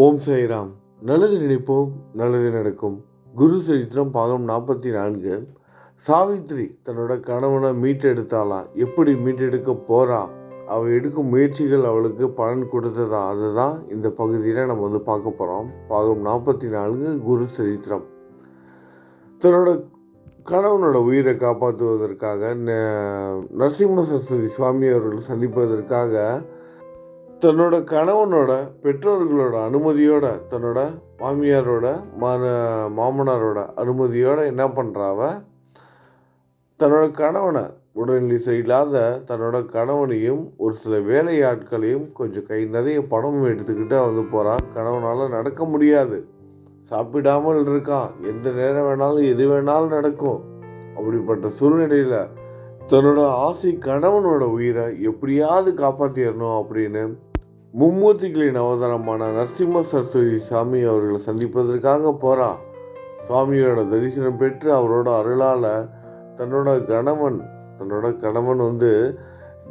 ஓம் சாய்ராம். நல்லது நினைப்போம் நல்லது நடக்கும். குரு சரித்திரம் பாகம் நாற்பத்தி நான்கு சாவித்ரி தன்னோட கணவனை மீட்டெடுத்தாளா? எப்படி மீட்டெடுக்க போறா? அவள் எடுக்கும் முயற்சிகள் அவளுக்கு பலன் கொடுத்ததா? அதுதான் இந்த பகுதியில் நம்ம வந்து பார்க்க போகிறோம் பாகம் நாற்பத்தி நான்கு குரு சரித்திரம். தன்னோட கணவனோட உயிரை காப்பாற்றுவதற்காக ந- நரசிம்ம சரஸ்வதி சுவாமி அவர்கள் சந்திப்பதற்காக தன்னோட கணவனோட பெற்றோர்களோட அனுமதியோட தன்னோட மாமியாரோட மா மாமனாரோட அனுமதியோட என்ன பண்ணுறாவ தன்னோட கணவனை உடல்நிலை சரியில்லாத தன்னோட கணவனையும் ஒரு சில வேலையாட்களையும் கொஞ்சம் கை நிறைய பணமும் எடுத்துக்கிட்டு வந்து போகிறான் கணவனால் நடக்க முடியாது. சாப்பிடாமல் இருக்கான். எந்த நேரம் வேணாலும் எது வேணாலும் நடக்கும். அப்படிப்பட்ட சூழ்நிலையில் தன்னோட ஆசை கணவனோட உயிரை எப்படியாவது காப்பாற்றிடணும் அப்படின்னு மும்மூர்த்திகளின் அவதாரமான நரசிம்ம சரஸ்வதி சாமி அவர்களை சந்திப்பதற்காக போகிறா சுவாமியோட தரிசனம் பெற்று அவரோட அருளால் தன்னோட கணவன் தன்னோட கணவன் வந்து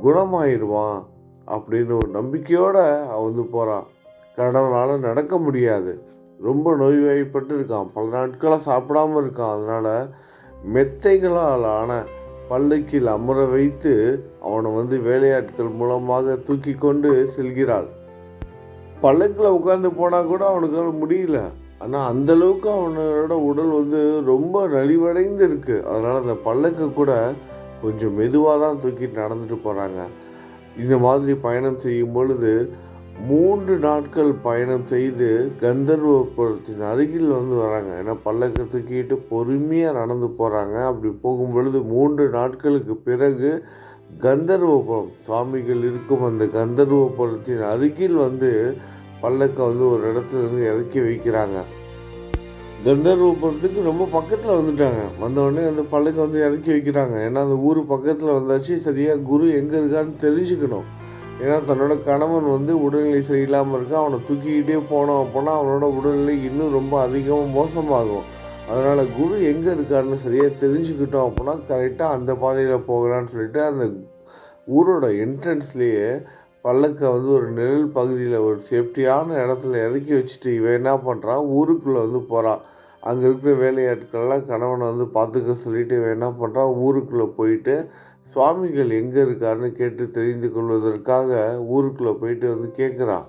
குணமாயிடுவான் அப்படின்னு ஒரு நம்பிக்கையோடு அவன் வந்து போகிறான் கணவனால் நடக்க முடியாது. ரொம்ப நோய்வாய்ப்பட்டு இருக்கான். பல நாட்களாக சாப்பிடாம இருக்கான். அதனால் மெத்தைகளால் ஆன பல்லக்கில் அமர வைத்து அவனை வந்து வேலையாட்கள் மூலமாக தூக்கி கொண்டு செல்கிறாள். பல்லக்கில் உட்காந்து போனால் கூட அவனுக்கு முடியல. ஆனால் அந்த அளவுக்கு அவனோட உடல் வந்து ரொம்ப நலிவடைந்து இருக்கு அதனால் அந்த பல்லக்கு கூட கொஞ்சம் மெதுவாக தான் தூக்கிட்டு நடந்துட்டு போகிறாங்க இந்த மாதிரி பயணம் செய்யும் பொழுது மூன்று நாட்கள் பயணம் செய்து கந்தர்வபுரத்தின் அருகில் வந்து வராங்க. ஏன்னா பல்லக்க தூக்கிட்டு பொறுமையாக நடந்து போகிறாங்க அப்படி போகும் பொழுது மூன்று நாட்களுக்கு பிறகு கந்தர்வபுரம் சுவாமிகள் இருக்கும் அந்த கந்தர்வபுரத்தின் அருகில் வந்து பல்லக்க வந்து ஒரு இடத்துல இருந்து இறக்கி வைக்கிறாங்க. கந்தர்வபுரத்துக்கு ரொம்ப பக்கத்தில் வந்துட்டாங்க. வந்தவுடனே அந்த பல்லக்க வந்து இறக்கி வைக்கிறாங்க. ஏன்னா அந்த ஊர் பக்கத்தில் வந்தாச்சு. சரியாக குரு எங்கே இருக்கான்னு தெரிஞ்சுக்கணும். ஏன்னா தன்னோட கணவன் வந்து உடல்நிலை சரியில்லாமல் இருக்கா அவனை தூக்கிக்கிட்டே போனோம் அப்படின்னா அவனோட உடல்நிலை இன்னும் ரொம்ப அதிகமாக மோசமாகும். அதனால் குரு எங்கே இருக்காருன்னு சரியாக தெரிஞ்சுக்கிட்டோம் அப்படின்னா கரெக்டாக அந்த பாதையில் போகலான்னு சொல்லிட்டு அந்த ஊரோட என்ட்ரன்ஸ்லேயே பல்லக்கை வந்து ஒரு நிழல் பகுதியில் ஒரு சேஃப்டியான இடத்துல இறக்கி வச்சுட்டு இவன் என்ன பண்ணுறான் ஊருக்குள்ளே வந்து போகிறான் அங்கே இருக்கிற வேலையாட்கள்லாம் கணவனை வந்து பார்த்துக்க சொல்லிவிட்டு இவன் என்ன பண்ணுறான் ஊருக்குள்ளே போயிட்டு சுவாமிகள் எங்கே இருக்காருன்னு கேட்டு தெரிந்து கொள்வதற்காக ஊருக்குள்ளே போயிட்டு வந்து கேட்குறான்.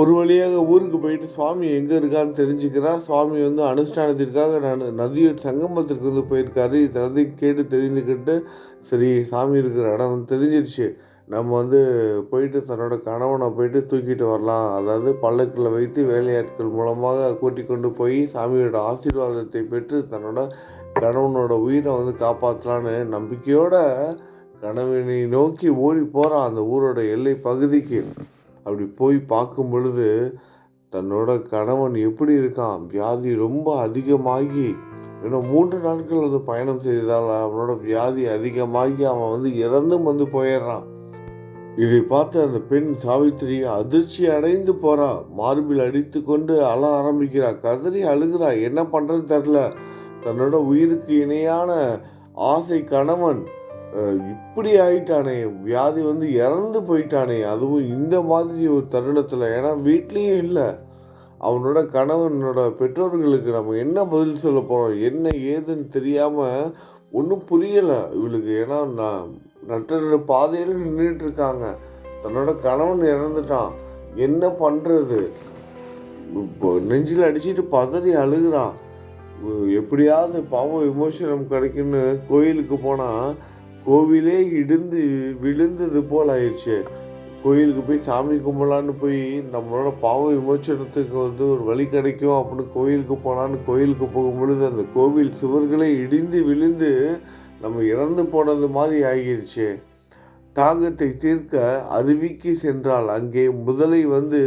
ஒரு வழியாக ஊருக்கு போயிட்டு சுவாமி எங்கே இருக்கான்னு தெரிஞ்சுக்கிறான் சுவாமி வந்து அனுஷ்டானத்திற்காக நான் நதியோட சங்கமத்திற்கு வந்து போயிருக்காரு. இதெல்லாத்தையும் கேட்டு தெரிந்துக்கிட்டு சரி சாமி இருக்கிற இடம் வந்து தெரிஞ்சிருச்சு. நம்ம வந்து போயிட்டு தன்னோட கணவனை போயிட்டு தூக்கிட்டு வரலாம். அதாவது பல்லக்கில் வைத்து வேலையாட்கள் மூலமாக கூட்டி கொண்டு போய் சாமியோட ஆசீர்வாதத்தை பெற்று தன்னோட கணவனோட உயிரை வந்து காப்பாற்றலான்னு நம்பிக்கையோட கணவனை நோக்கி ஓடி போகிறான் அந்த ஊரோட எல்லை பகுதிக்கு. அப்படி போய் பார்க்கும் பொழுது தன்னோட கணவன் எப்படி இருக்கான்? வியாதி ரொம்ப அதிகமாகி இன்னும் மூன்று நாட்கள் வந்து பயணம் செய்ததால் அவனோட வியாதி அதிகமாகி அவன் வந்து இறந்தும் வந்து போயிடுறான். இதை பார்த்து அந்த பெண் சாவித்திரி அதிர்ச்சி அடைந்து போறா. மார்பில் அடித்து கொண்டு அழ ஆரம்பிக்கிறா. கதறி அழுகிறா. என்ன பண்றது தெரில தன்னோட உயிருக்கு இணையான ஆசை கணவன். இப்படி ஆயிட்டானே. வியாதி வந்து இறந்து போயிட்டானே. அதுவும் இந்த மாதிரி ஒரு தருணத்தில். ஏன்னா வீட்லேயும் இல்லை. அவனோட கணவனோட பெற்றோர்களுக்கு நம்ம என்ன பதில் சொல்ல போகிறோம் என்ன ஏதுன்னு தெரியாமல் ஒன்றும் புரியலை இவளுக்கு. ஏன்னா நான் நட்டனோட பாதையில் நின்றுட்டு இருக்காங்க தன்னோட கணவன் இறந்துட்டான். என்ன பண்ணுறது நெஞ்சில் அடிச்சுட்டு பதறி அழுகுறான். எப்படியாவது பாவம் விமோசனம் கிடைக்குன்னு கோயிலுக்கு போனால் கோவிலே இடிந்து விழுந்தது போல் ஆயிடுச்சு. கோயிலுக்கு போய் சாமி கும்பலான்னு போய் நம்மளோட பாவ விமோசனத்துக்கு வந்து ஒரு வழி கிடைக்கும் அப்படின்னு கோயிலுக்கு போனான்னு கோயிலுக்கு போகும் பொழுது அந்த கோவில் சுவர்களே இடிந்து விழுந்து நம்ம இறந்து போனது மாதிரி ஆகிருச்சு. தாகத்தை தீர்க்க அருவிக்கு சென்றால் அங்கே முதலை வந்து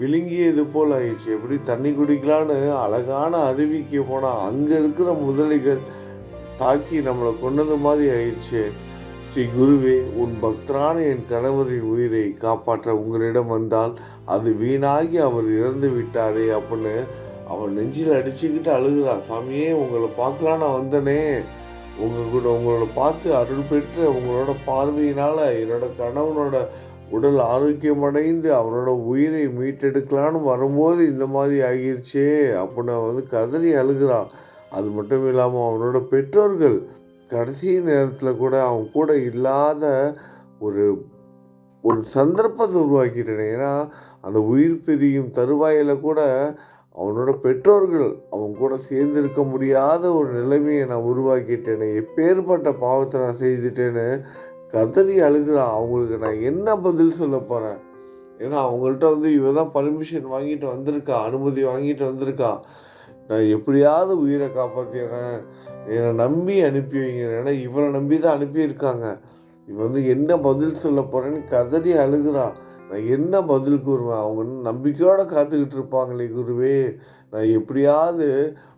விழுங்கியது போல் ஆயிடுச்சு. எப்படி தண்ணி குடிக்கலான்னு அழகான அருவிக்கு போனால் அங்கே இருக்கிற முதலைகள் தாக்கி நம்மளை கொன்னது மாதிரி ஆயிடுச்சு. ஸ்ரீ குருவே உன் பக்தரான என் கணவரின் உயிரை காப்பாற்ற உங்களிடம் வந்தால் அது வீணாகி அவர் இறந்து விட்டாரே அப்படின்னு அவன் நெஞ்சில் அடிச்சுக்கிட்டு அழுகிறா. சாமியே உங்களை பார்க்கலாம் நான் வந்தனே. உங்கள் கூட உங்களோட பார்த்து அருள் பெற்று உங்களோட பார்வையினால் என்னோட கணவனோட உடல் ஆரோக்கியமடைந்து அவனோட உயிரை மீட்டெடுக்கலான்னு வரும்போது இந்த மாதிரி ஆகிருச்சே அப்படின்னு அவன் வந்து கதறி அழுகிறான். அது மட்டும் இல்லாமல் அவனோட பெற்றோர்கள் கடைசி நேரத்தில் கூட அவன் கூட இல்லாத ஒரு ஒரு சந்தர்ப்பத்தை உருவாக்கிட்டேன். ஏன்னா அந்த உயிர் பிரியும் தருவாயில் கூட அவனோட பெற்றோர்கள் அவன் கூட சேர்ந்திருக்க முடியாத ஒரு நிலைமையை நான் உருவாக்கிட்டேனே எப்பேற்பட்ட பாவத்தை நான் செய்துட்டேன்னு கதறி அழுகிறான் அவங்களுக்கு நான் என்ன பதில் சொல்ல போகிறேன் ஏன்னா அவங்கள்ட்ட வந்து இவ தான் பர்மிஷன் வாங்கிட்டு வந்திருக்கா அனுமதி வாங்கிட்டு வந்திருக்கா. நான் எப்படியாவது உயிரை காப்பாற்றிடுறேன் என்னை நம்பி அனுப்பி வைங்க. ஏன்னா இவனை நம்பி தான் அனுப்பியிருக்காங்க. இவன் வந்து என்ன பதில் சொல்ல போகிறேன்னு கதறி அழுகிறான் நான் என்ன பதில் கூறுவேன்? அவங்க நம்பிக்கையோடு காத்துக்கிட்டு இருப்பாங்களே குருவே. நான் எப்படியாவது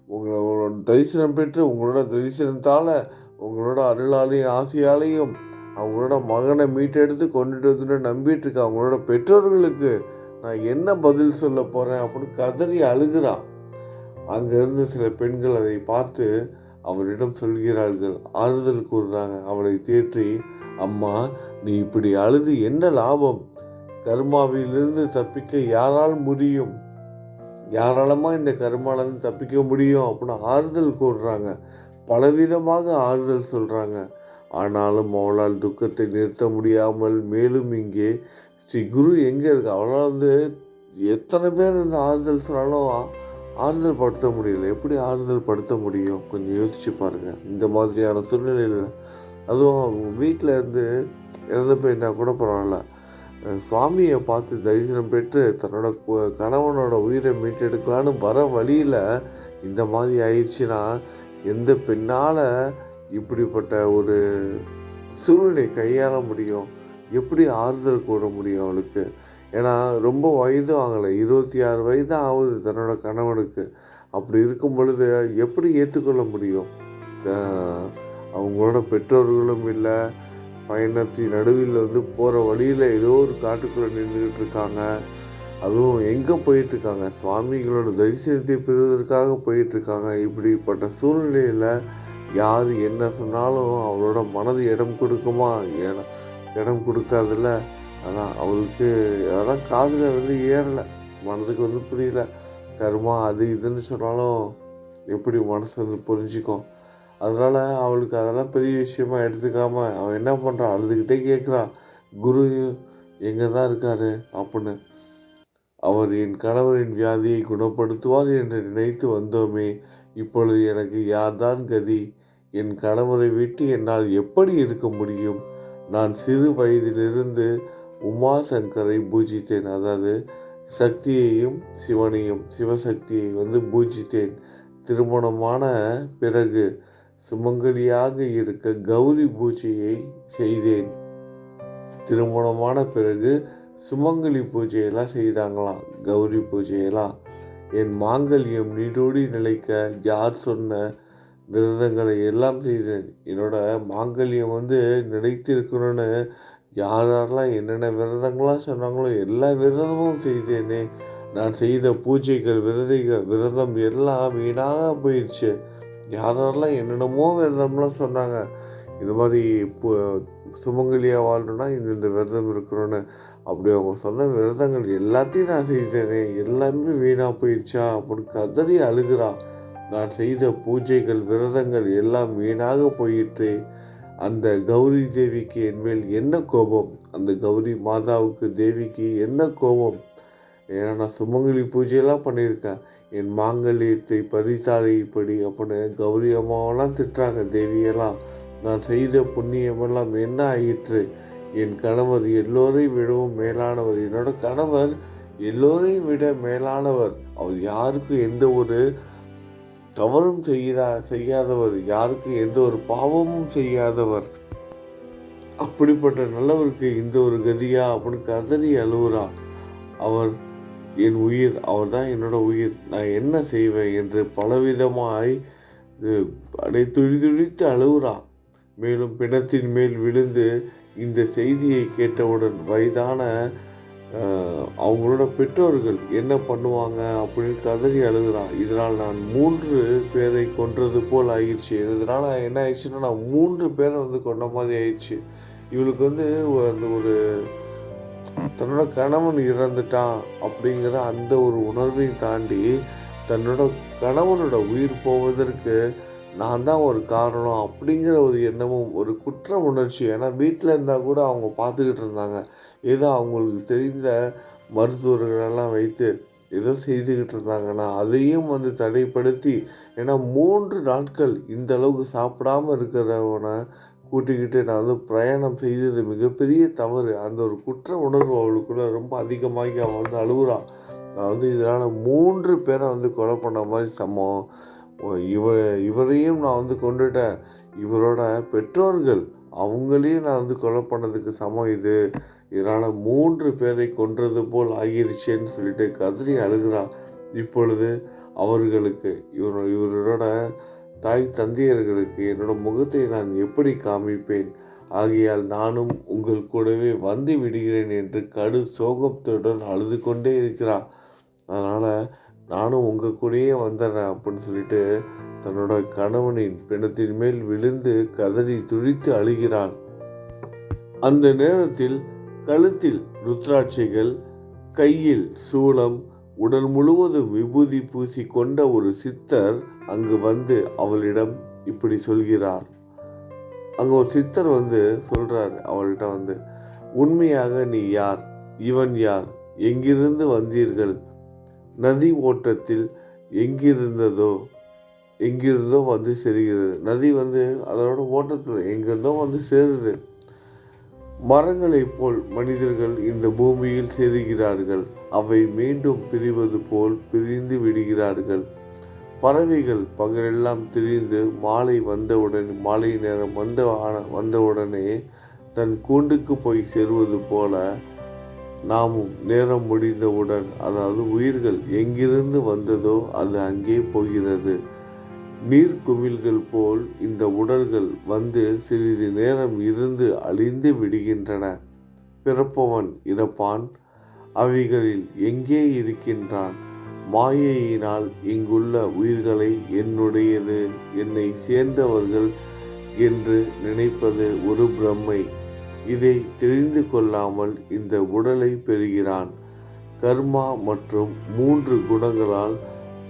உங்களோட தரிசனம் பெற்று உங்களோட தரிசனத்தால் உங்களோட அருளாலையும் ஆசையாலையும் அவங்களோட மகனை மீட்டெடுத்து கொண்டுட்டு வந்துட்டு நம்பிட்டு இருக்க அவங்களோட பெற்றோர்களுக்கு நான் என்ன பதில் சொல்ல போகிறேன் அப்படின்னு கதறி அழுகிறான் அங்கேருந்து சில பெண்கள் அதை பார்த்து அவரிடம் சொல்கிறார்கள். ஆறுதல் கூறுறாங்க. அவளை தேற்றி அம்மா நீ இப்படி அழுது என்ன லாபம்? கர்மாவிலிருந்து தப்பிக்க யாரால் முடியும்? யாராலமா இந்த கர்மாலேருந்து தப்பிக்க முடியும் அப்படின்னு ஆறுதல் கூடுறாங்க பலவிதமாக ஆறுதல் சொல்கிறாங்க ஆனாலும் அவளால் துக்கத்தை நிறுத்த முடியாமல் மேலும் இங்கே ஸ்ரீ குரு எங்கே இருக்கு? அவளால் வந்து எத்தனை பேர் இந்த ஆறுதல் சொன்னாலும் ஆறுதல் படுத்த முடியல. எப்படி ஆறுதல் படுத்த முடியும்? கொஞ்சம் யோசிச்சு பாருங்கள் இந்த மாதிரியான சூழ்நிலையில் அதுவும் அவங்க வீட்டில் இருந்து இறந்து போயிருந்தா கூட பரவாயில்ல. சுவாமியை பார்த்து தரிசனம் பெற்று தன்னோட கணவனோட உயிரை மீட்டெடுக்கலான்னு வர வழியில் இந்த மாதிரி ஆயிடுச்சுன்னா எந்த பெண்ணால் இப்படிப்பட்ட ஒரு சூழ்நிலை கையாள முடியும்? எப்படி ஆறுதல் கூற முடியும் அவளுக்கு? ஏன்னா ரொம்ப வயதும் ஆகலை. இருபத்தி ஆறு வயது ஆகுது தன்னோட கணவனுக்கு. அப்படி இருக்கும் பொழுது எப்படி ஏற்றுக்கொள்ள முடியும்? அவங்களோட பெற்றோர்களும் இல்லை பயணத்தின் நடுவில் வந்து போகிற வழியில் ஏதோ ஒரு காட்டுக்குள்ளே நின்றுக்கிட்டு இருக்காங்க. அதுவும் எங்கே போயிட்டுருக்காங்க சுவாமிகளோட தரிசனத்தை பெறுவதற்காக போயிட்டுருக்காங்க இப்படிப்பட்ட சூழ்நிலையில் யார் என்ன சொன்னாலும் அவளோட மனது இடம் கொடுக்குமா? இடம் இடம் கொடுக்காதுல்ல? அதான் அவளுக்கு அதெல்லாம் காதில் வந்து ஏறலை. மனதுக்கு வந்து புரியல. கருமா அது இதுன்னு சொன்னாலும் எப்படி மனசு வந்து புரிஞ்சுக்கும்? அதனால் அவளுக்கு அதெல்லாம் பெரிய விஷயமா எடுத்துக்காம அவன் என்ன பண்ணுறான் அழுதுகிட்டே கேட்குறான் குரு எங்கே தான் இருக்காரு? அப்படின்னு. அவர் என் கணவரின் வியாதியை குணப்படுத்துவார் என்று நினைத்து வந்தோமே இப்பொழுது எனக்கு யார்தான் கதி? என் கணவரை விட்டு என்னால் எப்படி இருக்க முடியும்? நான் சிறு வயதிலிருந்து உமாசங்கரை பூஜித்தேன். அதாவது சக்தியையும் சிவனையும் சிவசக்தியை வந்து பூஜித்தேன். திருமணமான பிறகு சுமங்கலியாக இருக்க கௌரி பூஜையை செய்தேன். திருமணமான பிறகு சுமங்கலி பூஜையெல்லாம் செய்தாங்களாம். கௌரி பூஜையெல்லாம் என் மாங்கல்யம் நீடோடி நிலைக்க யார் சொன்ன விரதங்களை எல்லாம் செய்தேன். என்னோட மாங்கல்யம் வந்து நிலைத்திருக்கணும்னு யார் யாரெல்லாம் என்னென்ன விரதங்கள்லாம் சொன்னாங்களோ எல்லா விரதமும் செய்தேனே. நான் செய்த பூஜைகள் விரதைகள் விரதம் எல்லாம் வீணாக போயிடுச்சு. யார் யாரெல்லாம் என்னென்னமோ விரதம்லாம் சொன்னாங்க. இது மாதிரி இப்போ சுமங்கலியாக வாழணும்னா இந்த இந்த விரதம் இருக்கணும்னு. அப்படி அவங்க சொன்ன விரதங்கள் எல்லாத்தையும் நான் செய்தேனே. எல்லாமே வீணாக போயிடுச்சா? அப்படின்னு கதறி அழுகிறான் நான் செய்த பூஜைகள் விரதங்கள் எல்லாம் வீணாக போயிட்டு அந்த கௌரி தேவிக்கு என்மேல் என்ன கோபம்? அந்த கௌரி மாதாவுக்கு தேவிக்கு என்ன கோபம்? ஏன்னா நான் சுமங்கலி பூஜையெல்லாம் பண்ணியிருக்கேன். என் மாங்கல்யத்தை பரிசாலைப்படி அப்படின்னு கௌரி அம்மாவெல்லாம் திட்டுறாங்க தேவியெல்லாம். நான் செய்த புண்ணியமெல்லாம் என்ன ஆயிற்று? என் கணவர் எல்லோரையும் விடவும் மேலானவர். என்னோட கணவர் எல்லோரையும் விட மேலானவர். அவர் யாருக்கும் எந்த ஒரு தவறும் செய்தா செய்யாதவர். யாருக்கும் எந்த ஒரு பாவமும் செய்யாதவர். அப்படிப்பட்ட நல்லவருக்கு இந்த ஒரு கதியா? அப்படின்னு கதறி அழுவுறா. அவர் என் உயிர் அவர் தான் என்னோட உயிர். நான் என்ன செய்வேன் என்று பலவிதமாய் அதை அப்படியே துடி துடித்து அழுகுறான். மேலும் பிணத்தின் மேல் விழுந்து இந்த செய்தியை கேட்டவுடன் வயதான அவங்களோட பெற்றோர்கள் என்ன பண்ணுவாங்க அப்படின்னு கதறி அழுகுறான். இதனால் நான் மூன்று பேரை கொன்றது போல் ஆயிடுச்சு. இதனால் என்ன ஆயிடுச்சுன்னா நான் மூன்று பேரை வந்து கொண்ட மாதிரி ஆயிடுச்சு. இவளுக்கு வந்து அந்த ஒரு தன்னோட கணவன் இறந்துட்டான் அப்படிங்கிற அந்த ஒரு உணர்வையும் தாண்டி தன்னோட கணவனோட உயிர் போவதற்கு நான் தான் ஒரு காரணம் அப்படிங்கிற ஒரு எண்ணமும் ஒரு குற்ற உணர்ச்சி. ஏன்னா வீட்டில் இருந்தால் கூட அவங்க பார்த்துக்கிட்டு இருந்தாங்க. ஏதோ அவங்களுக்கு தெரிந்த மருத்துவர்களெல்லாம் வைத்து ஏதோ செய்துக்கிட்டு இருந்தாங்கன்னா அதையும் வந்து தடைப்படுத்தி ஏன்னா மூன்று நாட்கள் இந்த அளவுக்கு சாப்பிடாம இருக்கிறவனை கூட்டிக்கிட்டு நான் வந்து பிரயாணம் செய்தது மிகப்பெரிய தவறு. அந்த ஒரு குற்ற உணர்வு அவளுக்குள்ள ரொம்ப அதிகமாகி அவள் வந்து அழுகுறான் நான் வந்து இதனால் மூன்று பேரை வந்து கொலை பண்ண மாதிரி சமம். இவ இவரையும் நான் வந்து கொண்டுட்டேன் இவரோட பெற்றோர்கள் அவங்களையும் நான் வந்து கொலை பண்ணதுக்கு சமம் இது. இதனால் மூன்று பேரை கொன்றது போல் ஆகிருச்சேன்னு சொல்லிட்டு கதறி அழுகிறான் இப்பொழுது அவர்களுக்கு இவர் இவரோட தாய் தந்தையர்களுக்கு என்னோட முகத்தை நான் எப்படி காமிப்பேன்? ஆகையால் நானும் உங்கள் கூடவே வந்து விடுகிறேன் என்று கடு சோகத்துடன் அழுது கொண்டே இருக்கிறான் அதனால் நானும் உங்கள் கூடயே வந்துடுறேன் அப்படின்னு சொல்லிட்டு தன்னோட கணவனின் பிணத்தின் மேல் விழுந்து கதறி துடித்து அழுகிறான் அந்த நேரத்தில் கழுத்தில் ருத்ராட்சிகள் கையில் சூளம் உடல் முழுவதும் விபூதி பூசி கொண்ட ஒரு சித்தர் அங்கு வந்து அவளிடம் இப்படி சொல்கிறார். அங்கே ஒரு சித்தர் வந்து சொல்றார் அவள்கிட்ட வந்து உண்மையாக நீ யார்? இவன் யார்? எங்கிருந்து வந்தீர்கள்? நதி ஓட்டத்தில் எங்கிருந்ததோ எங்கிருந்தோ வந்து சேருகிறது. நதி வந்து அதோட ஓட்டத்தில் எங்கிருந்தோ வந்து சேருது. மரங்களைப் போல் மனிதர்கள் இந்த பூமியில் சேருகிறார்கள். அவை மீண்டும் பிரிவது போல் பிரிந்து விடுகிறார்கள். பறவைகள் பகலெல்லாம் திரிந்து மாலை வந்தவுடன் மாலை நேரம் வந்த வந்தவுடனே தன் கூண்டுக்கு போய் சேருவது போல நாமும் நேரம் முடிந்தவுடன் அதாவது உயிர்கள் எங்கிருந்து வந்ததோ அது அங்கே போகிறது. நீர்க்குமிழ்கள் போல் இந்த உடல்கள் வந்து சிறிது நேரம் இருந்து அழிந்து விடுகின்றன. பிறப்பவன் இறப்பான். அவைகளில் எங்கே இருக்கின்றான்? மாயையினால் இங்குள்ள உயிர்களை என்னுடையது? என்னை சேர்ந்தவர்கள் என்று நினைப்பது ஒரு பிரம்மை. இதை தெரிந்து கொள்ளாமல் இந்த உடலை பெறுகிறான். கர்மா மற்றும் மூன்று குணங்களால்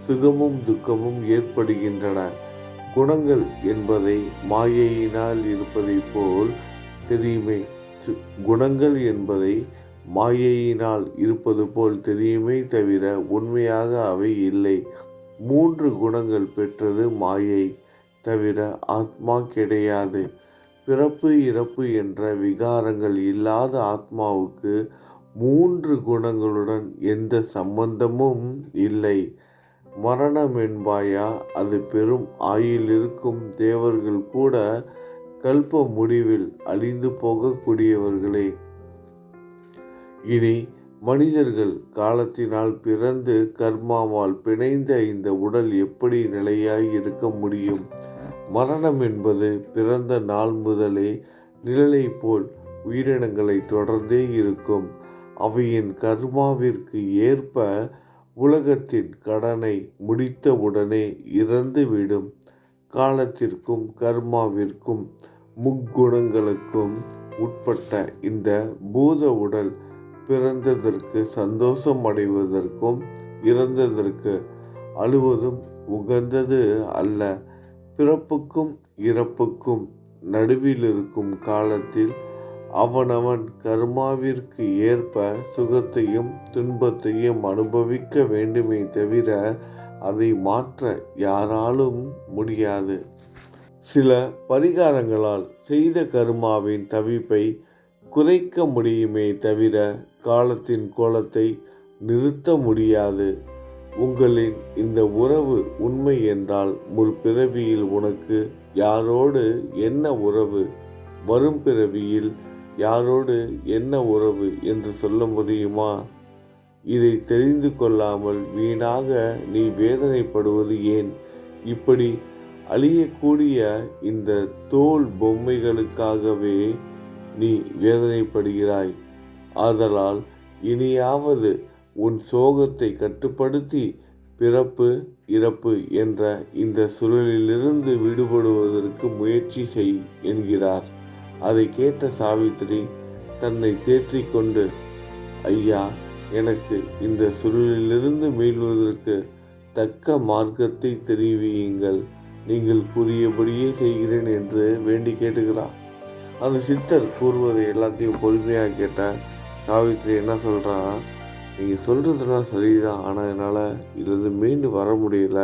சுகமும் துக்கமும் ஏற்படுகின்றன. குணங்கள் என்பதை மாயையினால் இருப்பதை போல் தெரியுமே. குணங்கள் என்பதை மாயையினால் இருப்பது போல் தெரியுமே தவிர உண்மையாக அவை இல்லை. மூன்று குணங்கள் பெற்றது மாயை தவிர ஆத்மா கிடையாது. பிறப்பு இறப்பு என்ற விகாரங்கள் இல்லாத ஆத்மாவுக்கு மூன்று குணங்களுடன் எந்த சம்பந்தமும் இல்லை. மரணம் என்பாயா அது பெரும் ஆயில் இருக்கும் தேவர்கள் கூட கல்ப முடிவில் அழிந்து போகக்கூடியவர்களே. இனி மனிதர்கள் காலத்தினால் பிறந்து கர்மாவால் பிணைந்த இந்த உடல் எப்படி நிலையாய் இருக்க முடியும்? மரணம் என்பது பிறந்த நாள் முதலே நிழலை போல் உயிரினங்களை தொடர்ந்தே இருக்கும். அவையின் கர்மாவிற்கு ஏற்ப உலகத்தின் கடனை முடித்தவுடனே இறந்துவிடும். காலத்திற்கும் கர்மாவிற்கும் முக்குணங்களுக்கும் உட்பட்ட இந்த பூத உடல் பிறந்ததற்கு சந்தோஷம் அடைவதற்கும் இறந்ததற்கு அழுவதும் உகந்தது அல்ல. பிறப்புக்கும் இறப்புக்கும் நடுவில் இருக்கும் காலத்தில் அவனவன் கர்மாவிற்கு ஏற்ப சுகத்தையும் துன்பத்தையும் அனுபவிக்க வேண்டுமே தவிர அதை மாற்ற யாராலும் முடியாது. சில பரிகாரங்களால் செய்த கர்மாவின் தவிப்பை குறைக்க முடியுமே தவிர காலத்தின் கோலத்தை நிறுத்த முடியாது. உங்களின் இந்த உறவு உண்மை என்றால் முற்பிறவியில் உனக்கு யாரோடு என்ன உறவு? வரும் பிறவியில் யாரோடு என்ன உறவு என்று சொல்ல முடியுமா? இதை தெரிந்து கொள்ளாமல் வீணாக நீ வேதனைப்படுவது ஏன்? இப்படி அழியக்கூடிய இந்த தோல் பொம்மைகளுக்காகவே நீ வேதனைப்படுகிறாய். ஆதலால் இனியாவது உன் சோகத்தை கட்டுப்படுத்தி பிறப்பு இறப்பு என்ற இந்த சுழலிலிருந்து விடுபடுவதற்கு முயற்சி செய் என்கிறார். அதை கேட்ட சாவித்திரி தன்னை தேற்றிக்கொண்டு ஐயா எனக்கு இந்த சுருளிலிருந்து மீள்வதற்கு தக்க மார்க்கத்தை தெரிவியுங்கள். நீங்கள் கூறியபடியே செய்கிறேன் என்று வேண்டி கேட்டுக்கிறான் அந்த சித்தர் கூறுவதை எல்லாத்தையும் பொறுமையாக கேட்டால் சாவித்ரி என்ன சொல்கிறான் நீங்கள் சொல்கிறதுலாம் சரிதான். ஆனால் என்னால் இதுலேருந்து மீண்டு வர முடியல.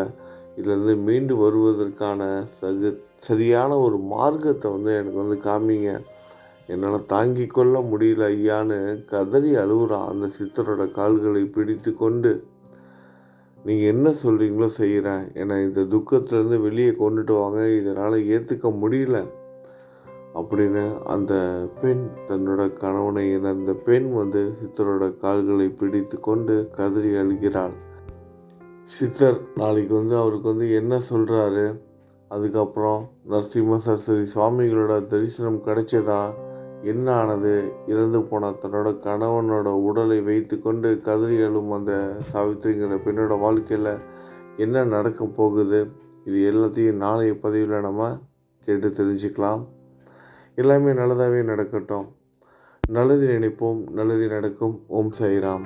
இதுலேருந்து மீண்டு வருவதற்கான சகு சரியான ஒரு மார்க்கத்தை வந்து எனக்கு வந்து காமிங்க. என்னால் தாங்கி கொள்ள முடியல ஐயான்னு கதறி அழுகுறான் அந்த சித்தரோட கால்களை பிடித்து கொண்டு நீங்கள் என்ன சொல்கிறீங்களோ செய்கிறேன் என்னை இந்த துக்கத்துலேருந்து வெளியே கொண்டுட்டு வாங்க. இதனால் ஏற்றுக்க முடியல. அப்படின்னு அந்த பெண் தன்னோட கணவனை அந்த பெண் வந்து சித்தரோட கால்களை பிடித்து கொண்டு கதறி அழுகிறாள். சித்தர் நாளைக்கு வந்து அவருக்கு வந்து என்ன சொல்கிறாரு அதுக்கப்புறம் நரசிம்ம சரஸ்வதி சுவாமிகளோட தரிசனம் கிடைச்சதா? என்ன ஆனது? இறந்து போன தன்னோட கணவனோட உடலை வைத்து கொண்டு கதறி எழும் அந்த சாவித்திரிங்கிற பெண்ணோட வாழ்க்கையில் என்ன நடக்க போகுது? இது எல்லாத்தையும் நாளைய பதிவில் நம்ம கேட்டு தெரிஞ்சுக்கலாம். எல்லாமே நல்லதாகவே நடக்கட்டும். நல்லது நினைப்போம் நல்லது நடக்கும். ஓம் சாய்ராம்.